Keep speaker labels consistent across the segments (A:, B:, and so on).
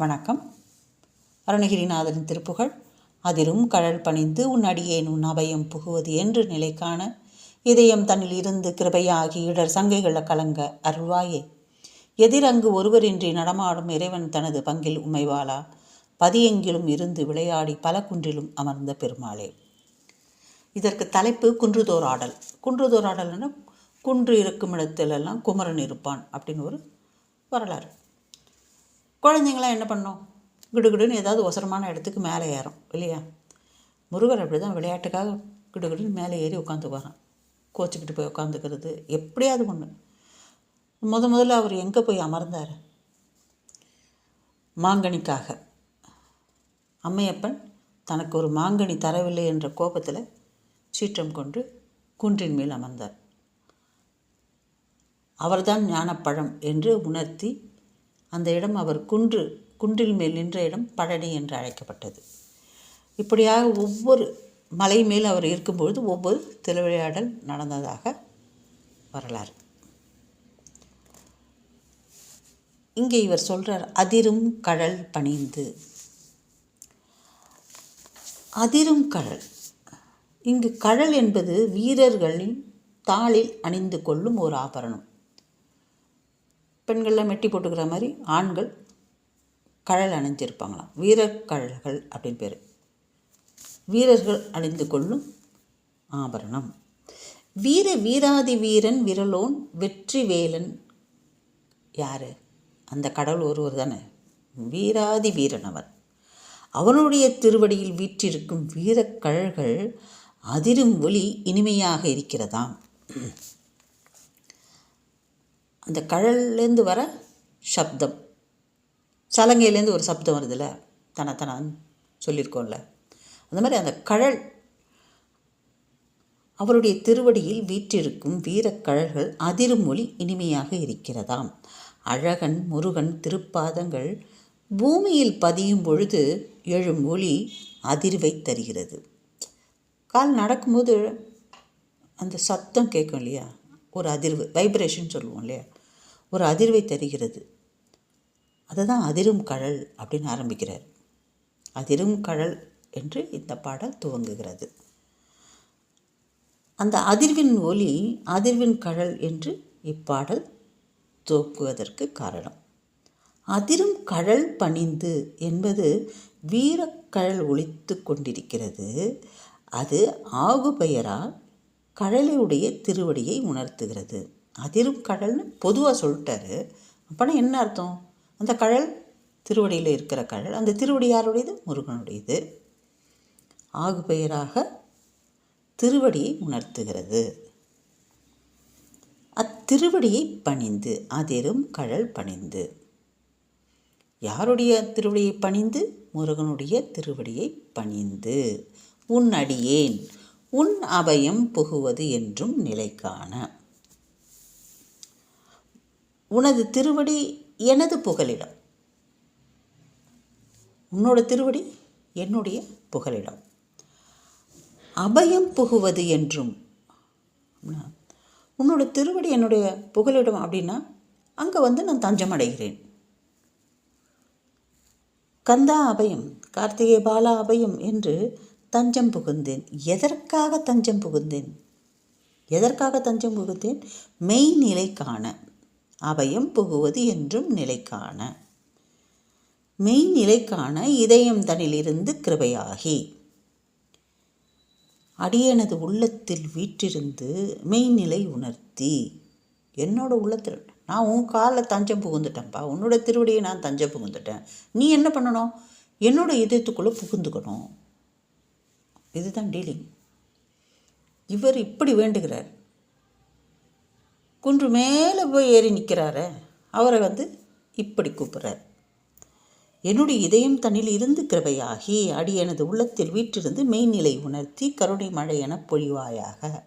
A: வணக்கம். அருணகிரிநாதரின் திருப்புகழ். அதிரும் கழல் பணிந்து உன் அடியேன் உன் அபயம் புகுவது என்று நிலை காண இதயம் தன்னில் இருந்து கிருபையாகி இடர் சங்கைகள கலங்க அருள்வாயே. எதிரங்கு ஒருவரின்றி நடமாடும் இறைவன் தனது பங்கில் உமைவாளா பதியெங்கிலும் இருந்து விளையாடி பல குன்றிலும் அமர்ந்த பெருமாளே. இதற்கு தலைப்பு குன்றுதோராடல் குன்றுதோராடல்னா குன்று இருக்கும் இடத்திலெல்லாம் குமரன் இருப்பான் அப்படின்னு ஒரு வரலாறு. குழந்தைங்களாம் என்ன பண்ணோம் கிடுகிடுன்னு ஏதாவது ஒசரமான இடத்துக்கு மேலே ஏறும் இல்லையா? முருகர் அப்படி தான் விளையாட்டுக்காக கிடுகிடுன்னு மேலே ஏறி உட்காந்துக்குவாரான் கோச்சிக்கிட்டு போய் உட்காந்துக்கிறது எப்படியாவது ஒன்று முத முதல்ல அவர் எங்கே போய் அமர்ந்தார்? மாங்கனிக்காக. அம்மையப்பன் தனக்கு ஒரு மாங்கனி தரவில்லை என்ற கோபத்தில் சீற்றம் கொண்டு குன்றின் மேல் அமர்ந்தார். அவர்தான் ஞானப்பழம் என்று உணர்த்தி அந்த இடம் அவர் குன்று குன்றில் மேல் நின்ற இடம் பழனி என்று அழைக்கப்பட்டது. இப்படியாக ஒவ்வொரு மலை மேல் அவர் இருக்கும்பொழுது ஒவ்வொரு திருவிளையாடல் நடந்ததாக வரலாறு. இங்கே இவர் சொல்கிறார் அதிரும் கடல் பணிந்து. அதிரும் கடல். இங்கு கடல் என்பது வீரர்களின் தாளில் அணிந்து கொள்ளும் ஒரு ஆபரணம். பெண்கள்லாம் மெட்டி போட்டுக்கிற மாதிரி ஆண்கள் கழல் அணிஞ்சிருப்பாங்களாம். வீரக்கழல்கள் அப்படின்னு பேர். வீரர்கள் அணிந்து கொள்ளும் ஆபரணம். வீர வீராதி வீரன் விரலோன் வெற்றி வேலன் யார்? அந்த கடவுள் ஒருவர் தானே. வீராதி வீரன் அவன். அவனுடைய திருவடியில் வீற்றிருக்கும் வீரக்கழல்கள் அதிரும் ஒளி இனிமையாக இருக்கிறதாம். அந்த கழல்லேருந்து வர சப்தம். சலங்கையிலேருந்து ஒரு சப்தம் வருதுல்ல? தனத்தனான்னு சொல்லியிருக்கோம்ல அந்த மாதிரி அந்த கழல் அவருடைய திருவடியில் வீற்றிருக்கும் வீரக்கழல்கள் அதிரும் மொழி இனிமையாக இருக்கிறதாம். அழகன் முருகன் திருப்பாதங்கள் பூமியில் பதியும் பொழுது எழும் ஒளி அதிர்வை தருகிறது. கால் நடக்கும்போது அந்த சத்தம் கேட்கும் இல்லையா? ஒரு அதிர்வு வைப்ரேஷன் சொல்லுவோம் இல்லையா? ஒரு அதிர்வை தருகிறது. அதை தான் அதிரும் கழல் அப்படின்னு ஆரம்பிக்கிறார். அதிரும் கழல் என்று இந்த பாடல் துவங்குகிறது. அந்த அதிர்வின் ஒலி அதிர்வின் கழல் என்று இப்பாடல் துவக்குவதற்கு காரணம். அதிரும் கழல் பணிந்து என்பது வீரக்கழல் ஒழித்து கொண்டிருக்கிறது. அது ஆகுபெயரால் கழலையுடைய திருவடியை உணர்த்துகிறது. அதிரும் கடல்னு பொதுவாக சொல்லிட்டாரு. அப்போனா என்ன அர்த்தம்? அந்த கடல் திருவடியில் இருக்கிற கடல் அந்த திருவடி யாருடையது? முருகனுடையது. ஆகு பெயராக திருவடியை உணர்த்துகிறது. அத்திருவடியை பணிந்து அதிரும் கடல் பணிந்து. யாருடைய திருவடியை பணிந்து? முருகனுடைய திருவடியை பணிந்து. உன் அடியேன் உன் அபயம் புகுவது என்றும் நிலை காண உனது திருவடி எனது புகலிடம். உன்னோட திருவடி என்னுடைய புகலிடம். அபயம் புகுவது என்றும் உன்னோட திருவடி என்னுடைய புகலிடம் அப்படின்னா அங்கே வந்து நான் தஞ்சம் அடைகிறேன் கந்தா அபயம் கார்த்திகை பாலா அபயம் என்று தஞ்சம் புகுந்தேன். எதற்காக தஞ்சம் புகுந்தேன்? எதற்காக தஞ்சம் புகுந்தேன்? மெய்நிலை காண. அபயம் புகுவது என்றும் நிலைக்கான மெய்நிலைக்கான மெய்நிலை இதயம் தனிலிருந்து கிருபையாகி. அடியனது உள்ளத்தில் வீற்றிருந்து மெய்நிலை உணர்த்தி என்னோட உள்ளத்தில் நான் உன் காலில் தஞ்சம் புகுந்துட்டேன்ப்பா உன்னோட திருவடியை நான் தஞ்சம் புகுந்துட்டேன். நீ என்ன பண்ணணும்? என்னோட இதயத்துக்குள்ளே புகுந்துக்கணும். இதுதான் டீலிங். இவர் இப்படி வேண்டுகிறார். குன்று மேலே போய் ஏறி நிற்கிறார அவரை வந்து இப்படி கூப்பிட்றார். என்னுடைய இதயம் தன்னில் இருந்து கிருபையாகி அடி எனது உள்ளத்தில் வீற்றிருந்து மெய்நிலை உணர்த்தி கருணை மழை என பொழிவாயாக.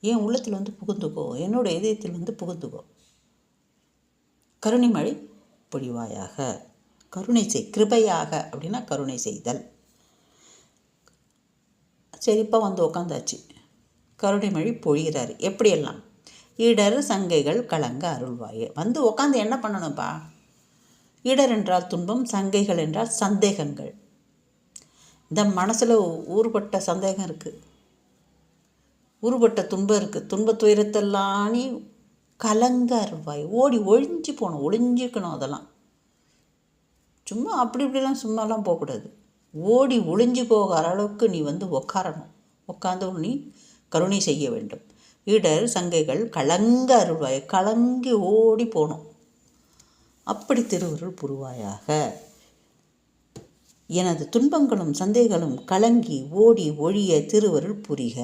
A: என் உள்ளத்தில் வந்து புகுந்துக்கோ? என்னோட இதயத்தில் வந்து புகுந்துக்கோ. கருணை மழை பொழிவாயாக. கருணை செய் கிருபையாக அப்படின்னா கருணை செய்தல். சரிப்பா வந்து உக்காந்தாச்சு. கருணை மழை பொழிகிறார். எப்படியெல்லாம்? இடர் சங்கைகள் கலங்க அருள்வாயே. வந்து உக்காந்து என்ன பண்ணணும்ப்பா இடர் என்றால் துன்பம் சங்கைகள் என்றால் சந்தேகங்கள். இந்த மனசில் ஊறுபட்ட சந்தேகம் இருக்குது ஊறுபட்ட துன்பம் இருக்குது துன்ப துயரத்தெல்லாம் நீ கலங்க அருள்வாய். ஓடி ஒழிஞ்சு போகணும். ஒளிஞ்சிக்கணும் அதெல்லாம். சும்மா அப்படி இப்படிலாம் சும்மாலாம் போகக்கூடாது. ஓடி ஒளிஞ்சு போகிற அளவுக்கு நீ வந்து உக்காரணும். உட்காந்து நீ கருணை செய்ய வேண்டும். இடர் சங்கைகள் கலங்க அருள்வாய் கலங்கி ஓடி போகணும் அப்படி திருவருள் புரிவாயாக. எனது துன்பங்களும் சந்தேகங்களும் கலங்கி ஓடி ஒழிய திருவருள் புரிக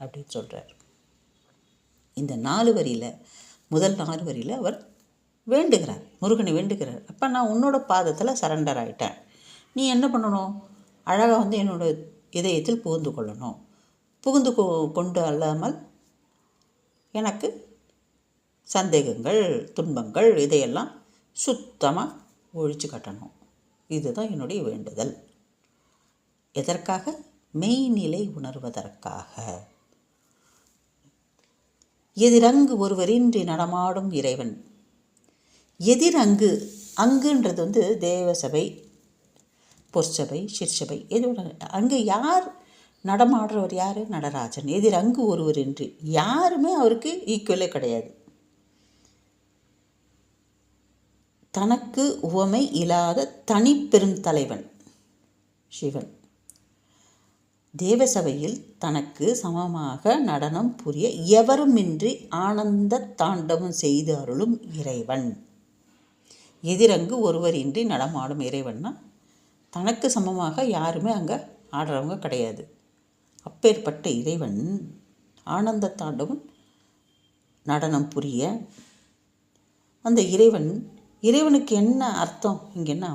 A: அப்படின்னு சொல்கிறார் இந்த நாலு வரியில் முதல் நாலு வரியில் அவர் வேண்டுகிறார் முருகனை வேண்டுகிறார். அப்போ நான் உன்னோட பாதத்தில் சரண்டர் ஆகிட்டேன் நீ என்ன பண்ணணும்? அழகாக வந்து என்னோட இதயத்தில் புகுந்து கொள்ளணும். புகுந்து கொ கொண்டு அல்லாமல் எனக்கு சந்தேகங்கள் துன்பங்கள் இதையெல்லாம் சுத்தமாக ஒழிச்சு கட்டணும். இதுதான் என்னுடைய வேண்டுதல். எதற்காக? மெய்நிலை உணர்வதற்காக. எதிரங்கு ஒருவரின்றி நடமாடும் இறைவன். எதிரங்கு அங்குன்றது வந்து தேவசபை பொற்சபை சிற்சபை எதோட அங்கே யார் நடமாடுறவர் யார்? நடராஜன். எதிர் அங்கு என்று யாருமே அவருக்கு ஈக்குவலே கிடையாது. தனக்கு உவமை இல்லாத தனிப்பெரும் தலைவன் சிவன். தேவசபையில் தனக்கு சமமாக நடனம் புரிய எவருமின்றி ஆனந்த தாண்டவம் செய்து அருளும் இறைவன். எதிரங்கு ஒருவரின்றி நடமாடும் இறைவன்னா தனக்கு சமமாக யாருமே அங்கே ஆடுறவங்க கிடையாது. அப்பேற்பட்ட இறைவன் ஆனந்த தாண்டவன் நடனம் புரிய அந்த இறைவன் இறைவனுக்கு என்ன அர்த்தம் இங்கன்னா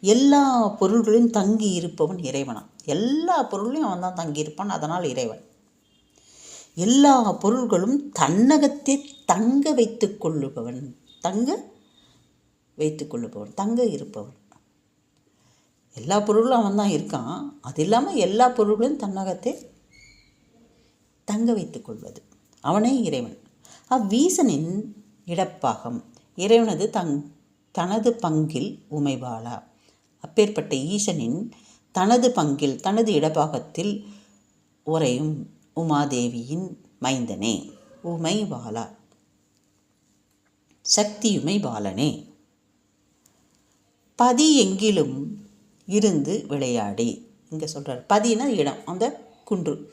A: எல்லா பொருள்களையும் தங்கி இருப்பவன் இறைவனாம் எல்லா பொருளையும் அவன் தான் தங்கியிருப்பான் அதனால் இறைவன். எல்லா பொருள்களும் தன்னகத்தை தங்க வைத்து கொள்ளுபவன் தங்க வைத்து கொள்ளுபவன் தங்க இருப்பவன். எல்லா பொருளும் அவன் தான் இருக்கான். அது இல்லாமல் எல்லா பொருள்களும் தன்னகத்தை தங்க வைத்து கொள்வது. அவனே இறைவன். அவ்வீசனின் இடப்பாகம். இறைவனது தங் தனது பங்கில் உமைவாளா. அப்பேற்பட்ட ஈசனின் தனது பங்கில் தனது இடப்பாகத்தில் உரையும் உமாதேவியின் மைந்தனே உமை பாலா சக்தியுமை பாலனே. பதி எங்கிலும் இருந்து விளையாடி. இங்கே சொல்கிறார் பதினா இடம். அந்த குன்று.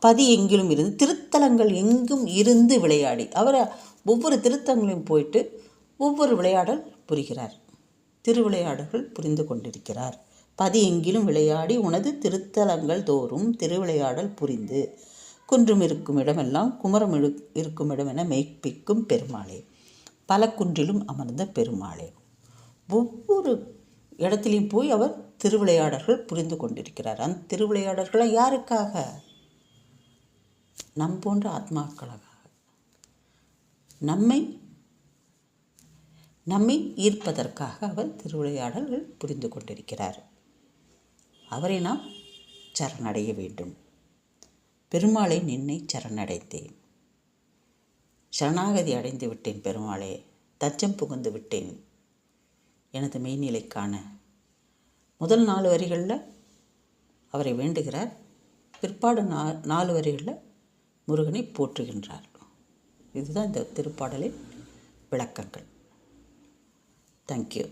A: பதி எங்கிலும் இருந்து திருத்தலங்கள் எங்கும் இருந்து விளையாடி. அவர் ஒவ்வொரு திருத்தங்களையும் போயிட்டு ஒவ்வொரு விளையாடல் புரிகிறார். திருவிளையாடல்கள் புரிந்து கொண்டிருக்கிறார். பதி எங்கிலும் விளையாடி உனது திருத்தலங்கள் தோறும் திருவிளையாடல் புரிந்து. குன்றும் இருக்கும் இடமெல்லாம் குமரம் இருக்கும் இடம் என மெய்ப்பிக்கும் பெருமாளே. பல குன்றிலும் அமர்ந்த பெருமாளே. ஒவ்வொரு இடத்துலையும் போய் அவர் திருவிளையாடல்கள் புரிந்து கொண்டிருக்கிறார். அந்த திருவிளையாடல்களை யாருக்காக? நம் போன்ற ஆத்மாக்களாக. நம்மை நம்மை ஈர்ப்பதற்காக அவர் திருவிளையாடல்கள் புரிந்து கொண்டிருக்கிறார். அவரை நாம் சரணடைய வேண்டும். பெருமாளை நின்னை சரணடைந்தேன் சரணாகதி அடைந்து விட்டேன் பெருமாளே. தச்சம் புகுந்து விட்டேன். எனது மெய்நிலைக்கான முதல் நாலு வரிகளில் அவரை வேண்டுகிறார். பிற்பாடு நா நாலு வரிகளில் முருகனை போற்றுகின்றார். இதுதான் இந்த திருப்பாடலின் விளக்கங்கள். தேங்க்யூ